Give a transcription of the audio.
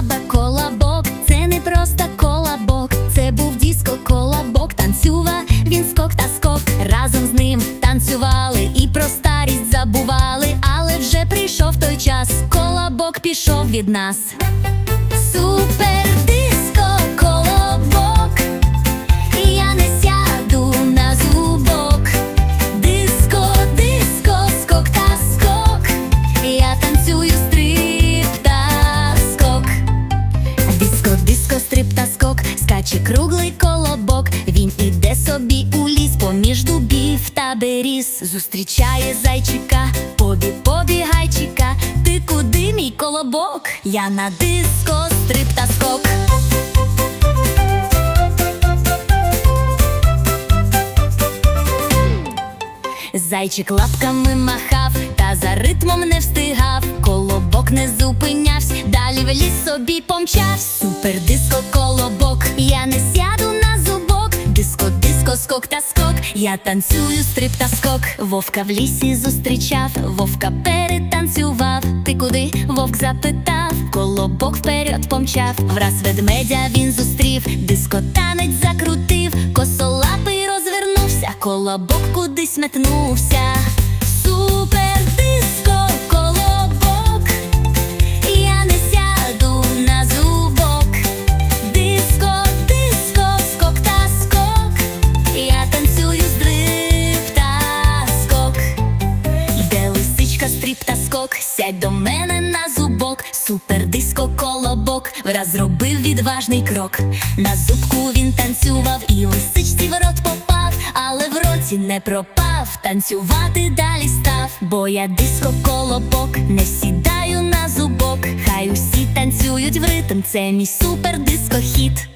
колаба, колабок, це не просто колабок, це був диско колабок, танцював, він скок та скок. Разом з ним танцювали і про старість забували, але вже прийшов той час, колабок пішов від нас. Супер! Скаче круглий колобок. Він іде собі у ліс поміж дубів та беріз. Зустрічає зайчика, побі, побігайчика. Ти куди мій колобок? Я на диско, стрип та скок. Зайчик лапками махав, та за ритмом не встигав. Колобок не зупинявся, далі в ліс собі помчав. Супер диско скок та скок. Я танцюю стрип та скок. Вовка в лісі зустрічав, вовка перетанцював. Ти куди? Вовк запитав, колобок вперед помчав. Враз ведмедя він зустрів, дискотанець закрутив, косолапий розвернувся, колобок кудись метнувся. Та скок, сядь до мене на зубок, супер диско колобок, враз зробив відважний крок. На зубку він танцював і лисичці в рот попав, але в роті не пропав, танцювати далі став, бо я диско колобок, не сідаю на зубок, хай усі танцюють в ритм, це мій супер диско хіт.